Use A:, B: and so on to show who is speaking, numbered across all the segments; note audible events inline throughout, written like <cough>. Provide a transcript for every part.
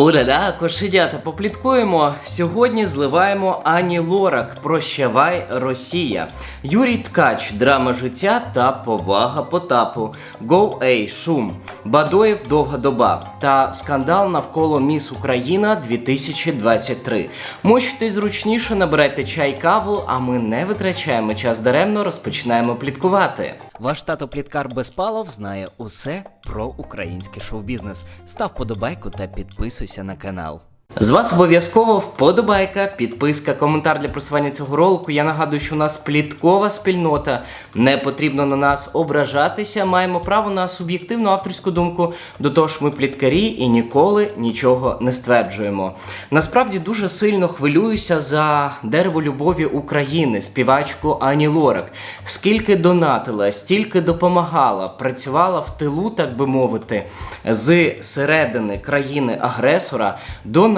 A: Уля-ля, кошенята, попліткуємо. Сьогодні зливаємо Ані Лорак. Прощавай, Росія. Юрій Ткач, драма життя та повага Потапу. Go Ей, шум. Бадоєв довга доба та скандал навколо Міс Україна 2023. Мочте зручніше, набирайте чай каву, а ми не витрачаємо час даремно, розпочинаємо пліткувати. Ваш тато Пліткар Безпалов знає усе про український шоу-бізнес. Став подобайку та підписуйся на канал. З вас обов'язково вподобайка, підписка, коментар для просування цього ролику. Я нагадую, що у нас пліткова спільнота. Не потрібно на нас ображатися. Маємо право на суб'єктивну авторську думку. До того ж, ми пліткарі і ніколи нічого не стверджуємо. Насправді дуже сильно хвилююся за дерево любові України, співачку Ані Лорак. Скільки донатила, стільки допомагала, працювала в тилу, так би мовити, з середини країни-агресора,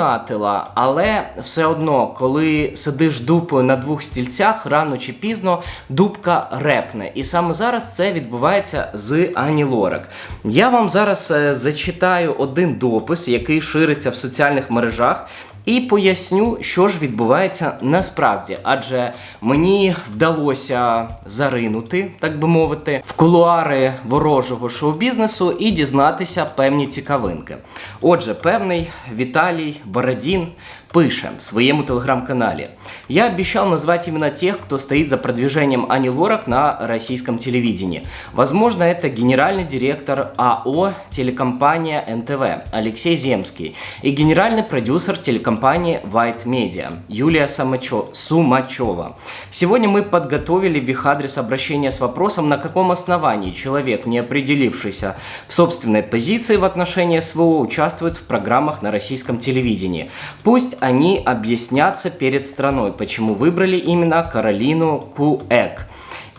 A: донатила, але все одно, коли сидиш дупою на двох стільцях, рано чи пізно дубка репне. І саме зараз це відбувається з Ані Лорак. Я вам зараз е, зачитаю один допис, який шириться в соціальних мережах. І поясню, що ж відбувається насправді, адже мені вдалося заринути, так би мовити, в кулуари ворожого шоу-бізнесу і дізнатися певні цікавинки. Отже, певний Віталій Бородін пише в своєму телеграм-канале. Я обещал назвать именно тех, кто стоит за продвижением Ани Лорак на российском телевидении. Возможно, это генеральный директор АО телекомпания НТВ Алексей Земский и генеральный продюсер телекомпании White Media Юлия Самачо- Сумачева. Сегодня мы подготовили в их адрес обращение с вопросом, на каком основании человек, не определившийся в собственной позиции в отношении СВО, участвует в программах на российском телевидении. Пусть они объяснятся перед страной, почему выбрали именно Кароліну Куек.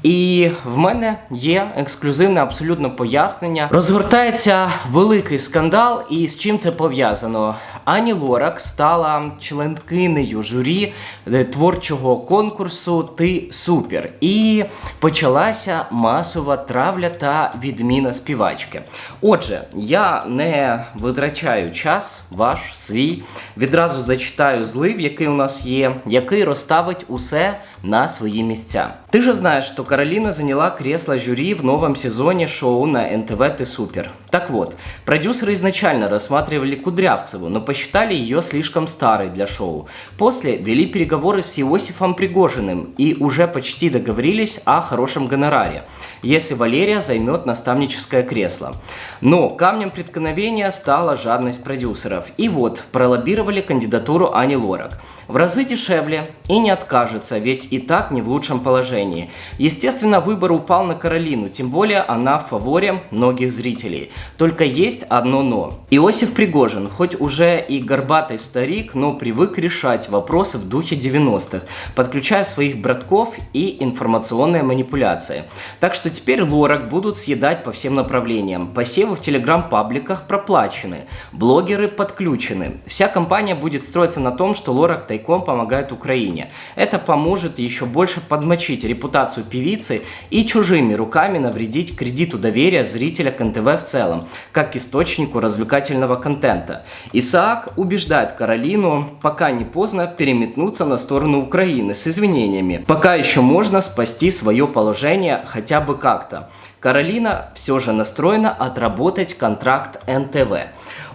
A: І в мене є ексклюзивне абсолютно пояснення. Розгортається великий скандал, і з чим це пов'язано. Ані Лорак стала членкинею журі е, творчого конкурсу Ти супер. І почалася масова травля та відміна співачки. Отже, я не витрачаю час, ваш свій. Відразу зачитаю злив, який у нас є, який розставить усе на свои места. Ты же знаешь, что Каролина заняла кресло жюри в новом сезоне шоу на НТВ «Ты супер». Так вот, продюсеры изначально рассматривали Кудрявцеву, но посчитали ее слишком старой для шоу. После вели переговоры с Иосифом Пригожиным и уже почти договорились о хорошем гонораре, если Валерия займет наставническое кресло. Но камнем преткновения стала жадность продюсеров. И вот, пролоббировали кандидатуру Ани Лорак. В разы дешевле и не откажется, ведь и так не в лучшем положении. Естественно, выбор упал на Каролину, тем более она в фаворе многих зрителей. Только есть одно но. Иосиф Пригожин, хоть уже и горбатый старик, но привык решать вопросы в духе 90-х, подключая своих братков и информационные манипуляции. Так что теперь лорак будут съедать по всем направлениям. Посевы в телеграм-пабликах проплачены, блогеры подключены. Вся компания будет строиться на том, что лорак тайком помогает Украине. Это поможет еще больше подмочить репутацию певицы и чужими руками навредить кредиту доверия зрителя к НТВ в целом, как источнику развлекательного контента. Исаак убеждает Каролину, пока не поздно переметнуться на сторону Украины с извинениями. Пока еще можно спасти свое положение хотя бы как-то. Каролина все же настроена отработать контракт НТВ.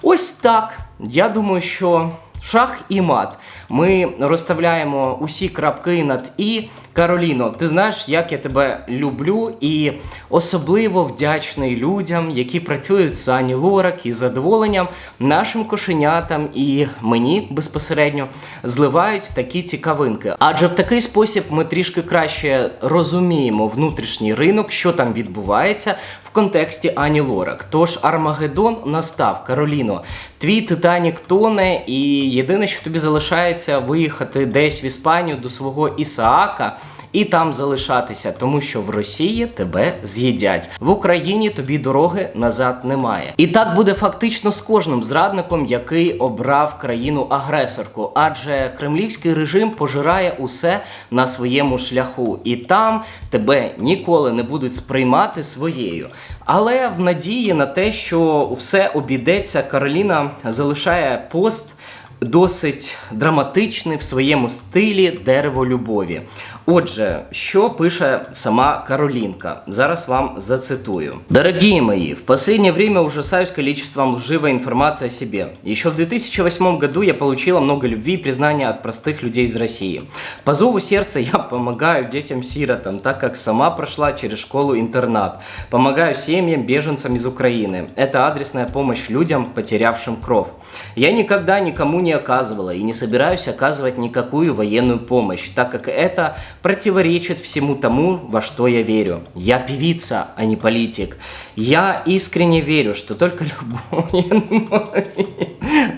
A: Ось так. Я думаю, що шах і мат. Ми розставляємо усі крапки над і. Кароліно, ти знаєш, як я тебе люблю, і особливо вдячний людям, які працюють з Ані Лорак і задоволенням нашим кошенятам і мені безпосередньо зливають такі цікавинки. Адже в такий спосіб ми трішки краще розуміємо внутрішній ринок, що там відбувається в контексті Ані Лорак. Тож Армагеддон настав, Кароліно. Твій Титанік тоне, і єдине, що тобі залишається, виїхати десь в Іспанію до свого Ісаака і там залишатися, тому що в Росії тебе з'їдять. В Україні тобі дороги назад немає. І так буде фактично з кожним зрадником, який обрав країну-агресорку, адже кремлівський режим пожирає усе на своєму шляху, і там тебе ніколи не будуть сприймати своєю. Але в надії на те, що все обійдеться, Кароліна залишає пост досить драматичний в своєму стилі дерево любові. Отже, що пише сама Каролинка? Зараз вам зацитую. Дорогие мои, в последнее время ужасаюсь количеством лживой информации о себе. Еще в 2008 году я получила много любви и признания от простых людей из России. По зову сердца я помогаю детям-сиротам, так как сама прошла через школу-интернат. Помогаю семьям, беженцам из Украины. Это адресная помощь людям, потерявшим кровь. Я никогда никому не оказывала и не собираюсь оказывать никакую военную помощь, так как это противоречит всему тому, во что я верю. Я певица, а не политик. Я искренне верю, что только любовь... <laughs>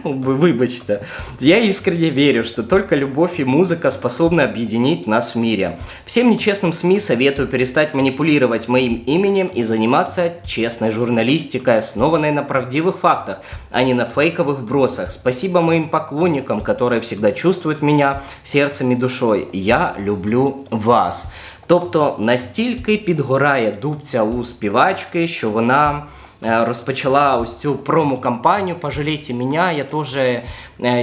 A: <laughs> Выбачьте. Я искренне верю, что только любовь и музыка способны объединить нас в мире. Всем нечестным СМИ советую перестать манипулировать моим именем и заниматься честной журналистикой, основанной на правдивых фактах, а не на фейковых вбросах. Спасибо моим поклонникам, которые всегда чувствуют меня сердцем и душой. Я люблю вас. Тобто настільки підгорає дубця у співачки, що вона е, розпочала ось цю промо-кампанію «Пожалейте меня, я тоже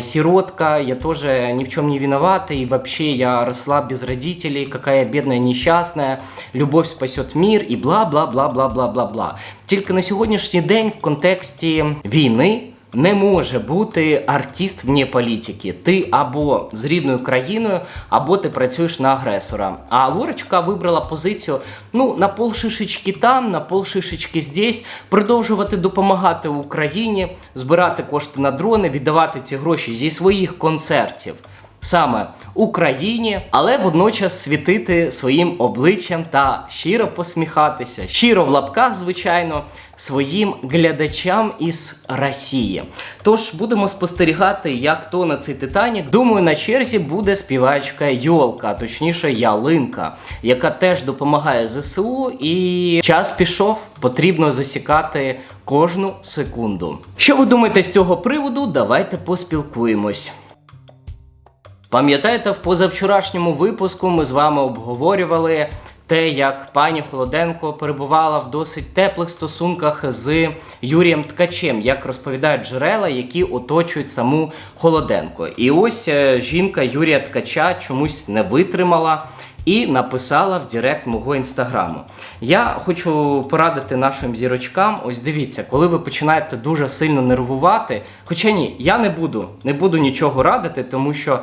A: сиротка, я тоже ни в чем не виновата, и вообще я росла без родителей, какая я бедная, несчастная, любовь спасет мир, і бла-бла-бла-бла-бла-бла-бла. Тільки на сьогоднішній день в контексті війни не може бути артист вне політики. Ти або з рідною країною, або ти працюєш на агресора. А Лорочка вибрала позицію: ну на пол шишечки там, на пол шишечки здесь, продовжувати допомагати Україні, збирати кошти на дрони, віддавати ці гроші зі своїх концертів. Саме Україні, але водночас світити своїм обличчям та щиро посміхатися, щиро в лапках, звичайно, своїм глядачам із Росії. Тож будемо спостерігати, як то на цей Титанік. Думаю, на черзі буде співачка Йолка, точніше Ялинка, яка теж допомагає ЗСУ, і час пішов, потрібно засікати кожну секунду. Що ви думаєте з цього приводу? Давайте поспілкуємось. Пам'ятаєте, в позавчорашньому випуску ми з вами обговорювали те, як пані Холоденко перебувала в досить теплих стосунках з Юрієм Ткачем, як розповідають джерела, які оточують саму Холоденко. І ось е, жінка Юрія Ткача чомусь не витримала. І написала в Директ мого інстаграму. Я хочу порадити нашим зірочкам. Ось дивіться, коли ви починаєте дуже сильно нервувати. Хоча ні, я не буду, не буду нічого радити, тому що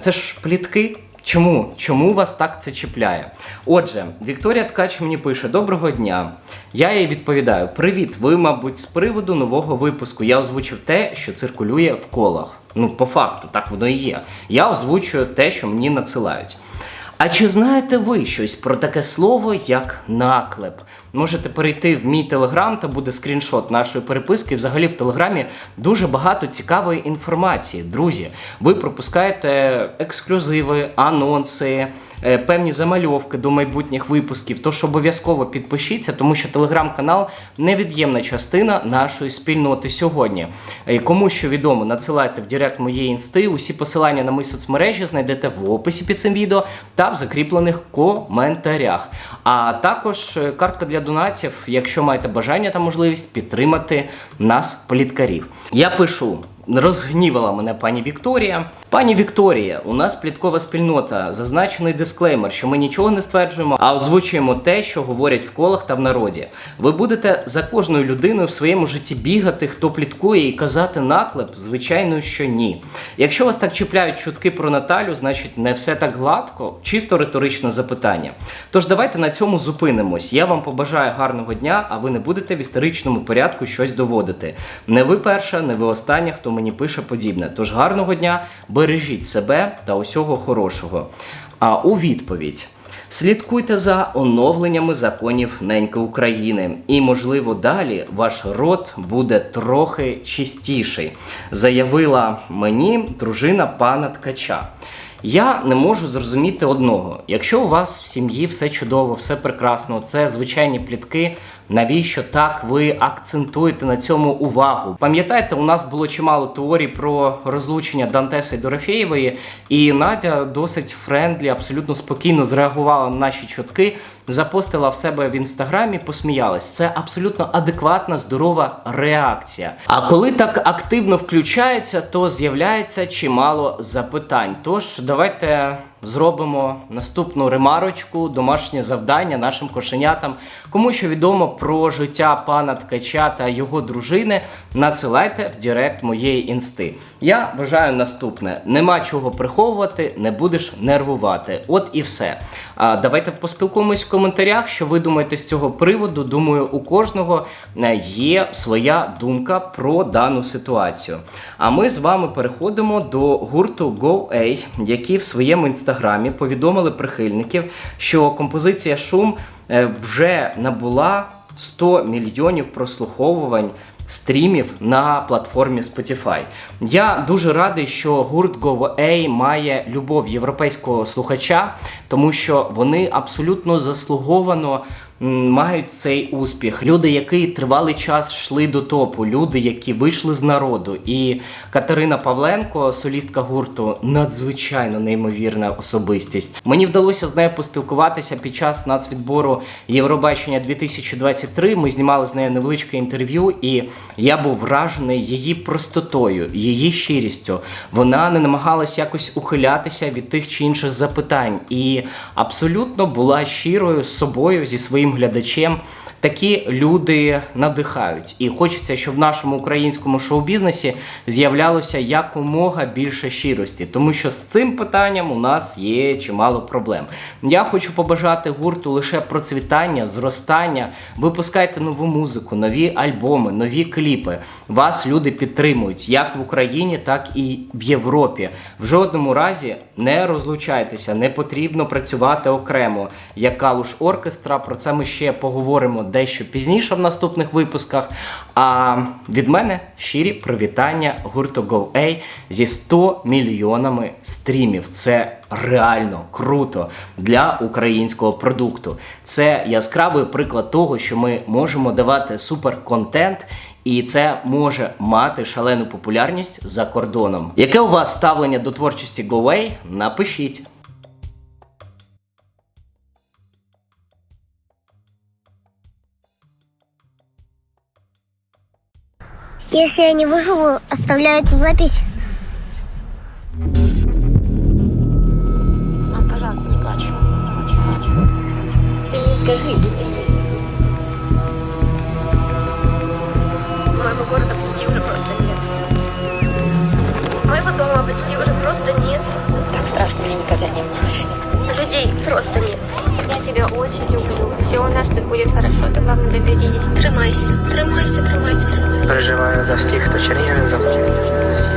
A: це ж плітки. Чому? Чому вас так це чіпляє? Отже, Вікторія Ткач мені пише: Доброго дня. Я їй відповідаю: Привіт! Ви, мабуть, з приводу нового випуску. Я озвучив те, що циркулює в колах. Ну, по факту, так воно і є. Я озвучую те, що мені надсилають. А чи знаєте ви щось про таке слово, як наклеп? Можете перейти в мій телеграм, та буде скріншот нашої переписки. Взагалі в телеграмі дуже багато цікавої інформації. Друзі, ви пропускаєте ексклюзиви, анонси. Е, певні замальовки до майбутніх випусків, тож обов'язково підпишіться, тому що телеграм-канал невід'ємна частина нашої спільноти сьогодні. Е, кому що відомо, надсилайте в Директ моєї інсти. Усі посилання на мої соцмережі знайдете в описі під цим відео та в закріплених коментарях. А також е, картка для донатів, якщо маєте бажання та можливість підтримати нас, політкарів. Я пишу. Розгнівала мене пані Вікторія. Пані Вікторія, у нас пліткова спільнота, зазначений дисклеймер, що ми нічого не стверджуємо, а озвучуємо те, що говорять в колах та в народі. Ви будете за кожною людиною в своєму житті бігати, хто пліткує і казати наклеп, звичайно, що ні. Якщо вас так чіпляють чутки про Наталю, значить не все так гладко, чисто риторичне запитання. Тож давайте на цьому зупинимось. Я вам побажаю гарного дня, а ви не будете в історичному порядку щось доводити. Не ви перша, не ви остання, хто мені пише подібне. Тож гарного дня, бережіть себе та усього хорошого. А у відповідь. Слідкуйте за оновленнями законів неньки України, і, можливо, далі ваш рот буде трохи чистіший, заявила мені дружина пана Ткача. Я не можу зрозуміти одного: якщо у вас в сім'ї все чудово, все прекрасно, це звичайні плітки. Навіщо так ви акцентуєте на цьому увагу? Пам'ятаєте, у нас було чимало теорій про розлучення Дантеса і Дорофєєвої, і Надя досить френдлі, абсолютно спокійно зреагувала на наші чутки, запостила в себе в інстаграмі, посміялась. Це абсолютно адекватна, здорова реакція. А коли так активно включається, то з'являється чимало запитань. Тож давайте зробимо наступну ремарочку, домашнє завдання нашим кошенятам. Кому що відомо про життя пана Ткача та його дружини, надсилайте в Директ моєї інсти. Я вважаю наступне: нема чого приховувати, не будеш нервувати. От і все. А давайте поспілкуємось в коментарях, що ви думаєте з цього приводу. Думаю, у кожного е, є своя думка про дану ситуацію. А ми з вами переходимо до гурту GoA, які в своєму інстаграмі повідомили прихильників, що композиція шум е, вже набула 100 мільйонів прослуховувань. Стрімів на платформі Spotify. Я дуже радий, що гурт GoA має любов європейського слухача, тому що вони абсолютно заслуговано мають цей успіх. Люди, які тривалий час йшли до топу, люди, які вийшли з народу. І Катерина Павленко, солістка гурту, надзвичайно неймовірна особистість. Мені вдалося з нею поспілкуватися під час нацвідбору Євробачення 2023. Ми знімали з нею невеличке інтерв'ю, і я був вражений її простотою, її щирістю. Вона не намагалась якось ухилятися від тих чи інших запитань, і абсолютно була щирою з собою зі своїм глядачем. Такі люди надихають, і хочеться, щоб в нашому українському шоу-бізнесі з'являлося якомога більше щирості, тому що з цим питанням у нас є чимало проблем. Я хочу побажати гурту лише процвітання, зростання. Випускайте нову музику, нові альбоми, нові кліпи. Вас люди підтримують як в Україні, так і в Європі. В жодному разі не розлучайтеся, не потрібно працювати окремо. Як Калуш Оркестра, про це ми ще поговоримо дещо пізніше в наступних випусках. А від мене щирі привітання гурту GoA зі 100 мільйонами стрімів. Це реально круто для українського продукту. Це яскравий приклад того, що ми можемо давати суперконтент. І це може мати шалену популярність за кордоном. Яке у вас ставлення до творчості GoWay? Напишіть.
B: Если я не выживу, оставляю эту запись.
C: Мам, пожалуйста, не плачь.
B: Ты не скажи, где ты есть.
C: Моего города почти уже просто нет. Моего дома почти уже просто нет. Так страшно мне никогда не было. Людей просто нет. Я тебя очень люблю. Все у нас тут будет хорошо. Ты главное доберись. Тримайся, тримайся, тримайся, тримайся.
D: Переживаю за всіх, хто Чернігів захопив, за всіх.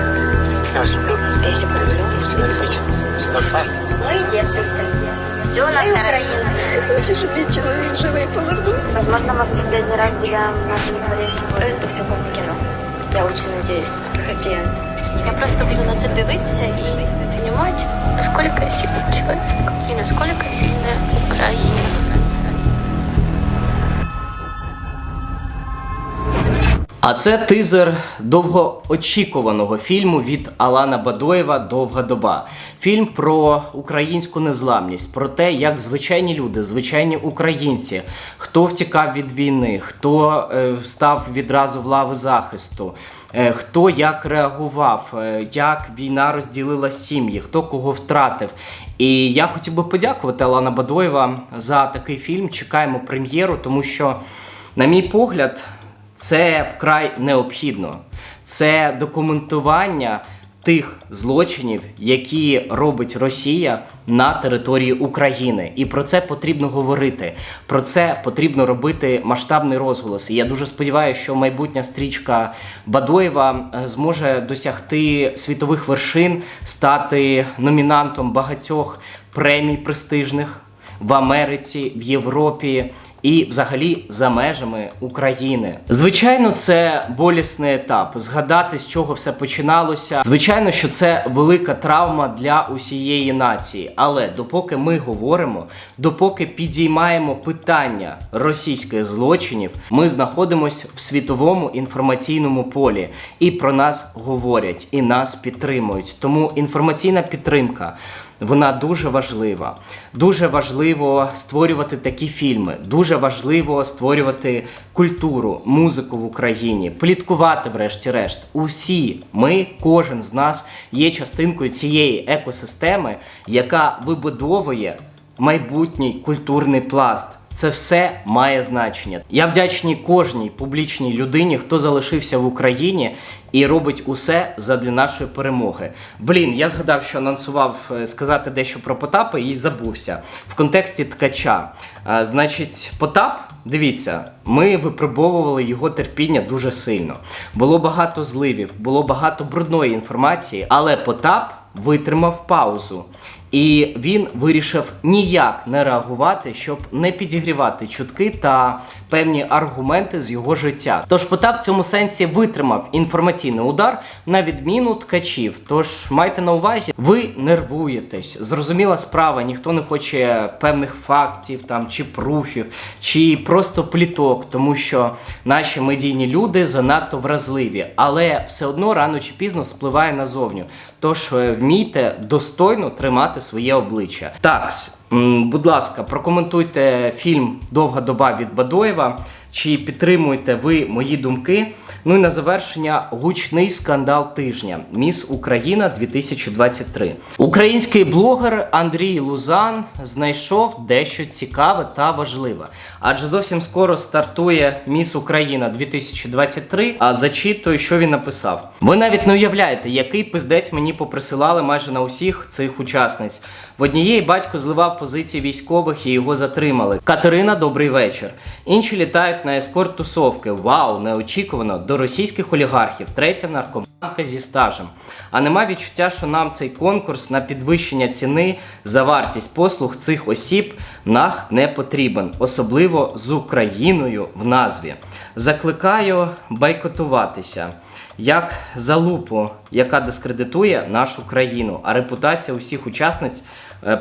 D: Я вас люблю.
C: Я тебя люблю.
D: Все світ. Все
B: Мы держимся. Все у нас хорошо.
C: Хочешь, чтобы человек живой повернулся?
E: Возможно, мы в последний раз будем на этом дворе сегодня.
C: Это все как кино. Я очень надеюсь. Хэппи-энд. Я просто буду на це дивитися і понимать, насколько я сильный человек и насколько сильная Украина.
A: А це тизер довгоочікуваного фільму від Алана Бадоєва Довга доба. Фільм про українську незламність, про те, як звичайні люди, звичайні українці, хто втікав від війни, хто е, став відразу в лави захисту. е, Хто як реагував, е, як війна розділила сім'ї, хто кого втратив. І я хотів би подякувати Алана Бадоєва за такий фільм. Чекаємо прем'єру, тому що, на мій погляд, це вкрай необхідно. Це документування тих злочинів, які робить Росія на території України. І про це потрібно говорити. Про це потрібно робити масштабний розголос. І я дуже сподіваюся, що майбутня стрічка Бадоєва е, зможе досягти світових вершин, стати номінантом багатьох премій престижних в Америці, в Європі і взагалі за межами України. Звичайно, це болісний етап. Згадати, з чого все починалося. Звичайно, що це велика травма для усієї нації. Але допоки ми говоримо, допоки підіймаємо питання російських злочинів, ми знаходимося в світовому інформаційному полі, і про нас говорять, і нас підтримують. Тому інформаційна підтримка. Вона дуже важлива. Дуже важливо створювати такі фільми. Дуже важливо створювати культуру, музику в Україні, пліткувати, врешті-решт. Усі ми, кожен з нас, є частинкою цієї екосистеми, яка вибудовує майбутній культурний пласт. Це все має значення. Я вдячний кожній публічній людині, хто залишився в Україні і робить усе задля нашої перемоги. Блін, я згадав, що анонсував е, сказати дещо про Потапа і забувся в контексті ткача. А, значить, Потап, дивіться, ми випробовували його терпіння дуже сильно. Було багато зливів, було багато брудної інформації, але Потап витримав паузу. І він вирішив ніяк не реагувати, щоб не підігрівати чутки та певні аргументи з його життя. Тож Потап в цьому сенсі витримав інформаційний удар на відміну ткачів. Тож майте на увазі, ви нервуєтесь. Зрозуміла справа, ніхто не хоче певних фактів там чи пруфів, чи просто пліток, тому що наші медійні люди занадто вразливі, але все одно рано чи пізно спливає назовню. Тож е, вмійте достойно тримати своє обличчя. Так, будь ласка, прокоментуйте фільм Довга доба від Бадоєва. Чи підтримуєте ви мої думки? Ну і на завершення гучний скандал тижня Міс Україна 2023. Український блогер Андрій Лузан знайшов дещо цікаве та важливе. Адже зовсім скоро стартує Міс Україна 2023. А зачитую, що він написав. Ви навіть не уявляєте, який пиздець мені поприсилали майже на усіх цих учасниць. В однієї батько зливав позиції військових і його затримали. Катерина, добрий вечір. Інші літають на ескорт тусовки. Вау, неочікувано до російських олігархів. Третя наркоманка зі стажем. А нема відчуття, що нам цей конкурс на підвищення ціни за вартість послуг цих осіб нах не потрібен, особливо з Україною в назві. Закликаю бойкотуватися як залупу, яка дискредитує нашу країну, а репутація усіх учасниць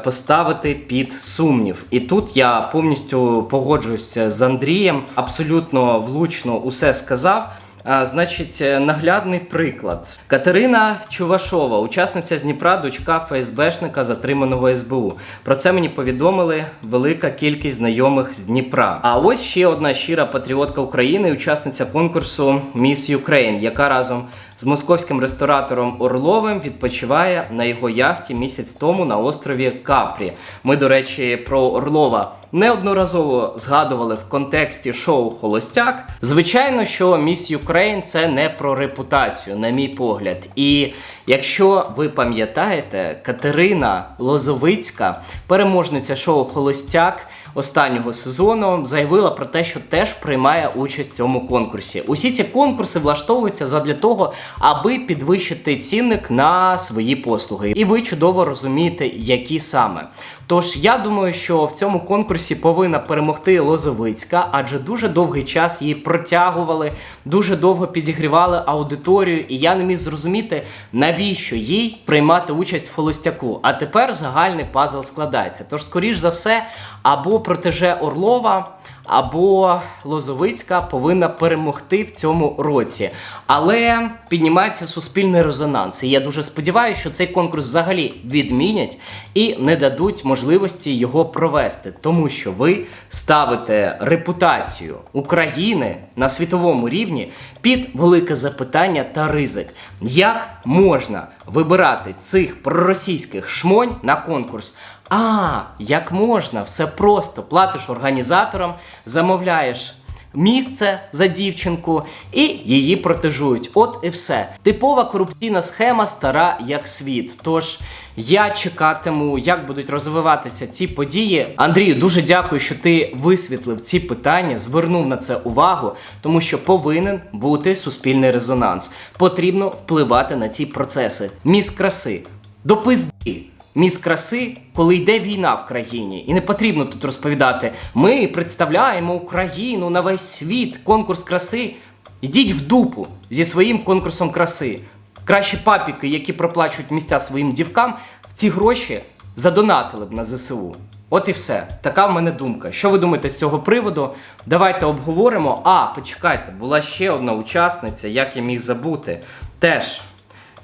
A: поставити під сумнів. І тут я повністю погоджуюся з Андрієм, абсолютно влучно усе сказав. А, значить, е, наглядний приклад. Катерина Чувашова, учасниця з Дніпра, дочка ФСБшника, затриманого СБУ. Про це мені повідомили велика кількість знайомих з Дніпра. А ось ще одна щира патріотка України, учасниця конкурсу Міс Юкрейн, яка разом з московським ресторатором Орловим відпочиває на його яхті місяць тому на острові Капрі. Ми, до речі, про Орлова неодноразово згадували в контексті шоу Холостяк. Звичайно, що Міс Юкрейн це не про репутацію, на мій погляд. І якщо ви пам'ятаєте, Катерина Лозовицька, переможниця шоу Холостяк. Останнього сезону заявила про те, що теж приймає участь в цьому конкурсі. Усі ці конкурси влаштовуються задля того, аби підвищити цінник на свої послуги. І ви чудово розумієте, які саме. Тож я думаю, що в цьому конкурсі повинна перемогти Лозовицька, адже дуже довгий час її протягували, дуже довго підігрівали аудиторію, і я не міг зрозуміти, навіщо їй приймати участь в холостяку. А тепер загальний пазл складається. Тож, скоріш за все, або протеже Орлова. Або Лозовицька повинна перемогти в цьому році, але піднімається суспільний резонанс. І я дуже сподіваюся, що цей конкурс взагалі відмінять і не дадуть можливості його провести, тому що ви ставите репутацію України на світовому рівні під велике запитання та ризик. Як можна вибирати цих проросійських шмонь на конкурс? А, як можна, все просто. Платиш організаторам, замовляєш місце за дівчинку і її протежують. От і все. Типова корупційна схема стара як світ. Тож я чекатиму, як будуть розвиватися ці події. Андрію, дуже дякую, що ти висвітлив ці питання, звернув на це увагу, тому що повинен бути суспільний резонанс. Потрібно впливати на ці процеси. Міс краси. До пизди. Міс краси, коли йде війна в країні. І не потрібно тут розповідати: ми представляємо Україну на весь світ, конкурс краси. Ідіть в дупу зі своїм конкурсом краси. Кращі папіки, які проплачують місця своїм дівкам, ці гроші задонатили б на ЗСУ. От і все. Така в мене думка. Що ви думаєте з цього приводу? Давайте обговоримо. А, почекайте, була ще одна учасниця, як я міг забути. Теж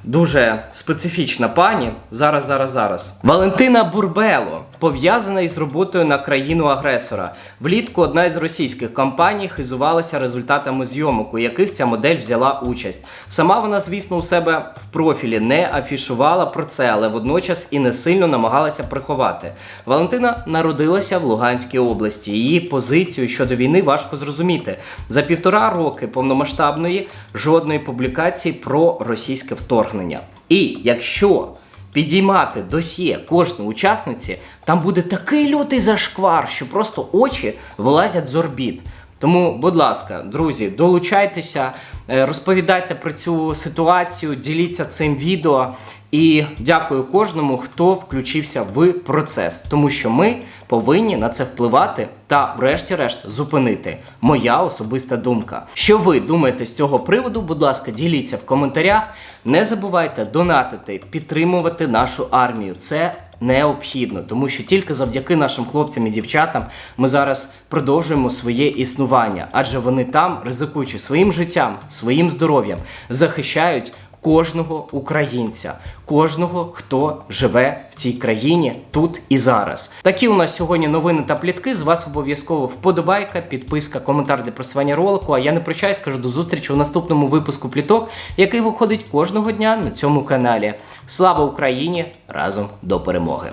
A: дуже специфічна пані. Зараз, зараз, зараз. Валентина Бурбело пов'язана із роботою на країну агресора. Влітку одна із російських компаній хизувалася результатами зйомок, у яких ця модель взяла участь. Сама вона, звісно, у себе в профілі не афішувала про це, але водночас і не сильно намагалася приховати. Валентина народилася в Луганській області. Її позицію щодо війни важко зрозуміти. За півтора роки повномасштабної жодної публікації про російське вторгнення. І якщо підіймати досьє кожної учасниці, там буде такий лютий зашквар, що просто очі вилазять з орбіт. Тому, будь ласка, друзі, долучайтеся, е, розповідайте про цю ситуацію, діліться цим відео. І дякую кожному, хто включився в процес, тому що ми повинні на це впливати та, врешті-решт, зупинити. Моя особиста думка. Що ви думаєте з цього приводу? Будь ласка, діліться в коментарях. Не забувайте донатити, підтримувати нашу армію. Це необхідно, тому що тільки завдяки нашим хлопцям і дівчатам ми зараз продовжуємо своє існування, адже вони там, ризикуючи своїм життям, своїм здоров'ям, захищають кожного українця, кожного, хто живе в цій країні тут і зараз. Такі у нас сьогодні новини та плітки. З вас обов'язково вподобайка, підписка, коментар для просування ролику. А я не прощаюсь, кажу до зустрічі у наступному випуску пліток, який виходить кожного дня на цьому каналі. Слава Україні! Разом до перемоги!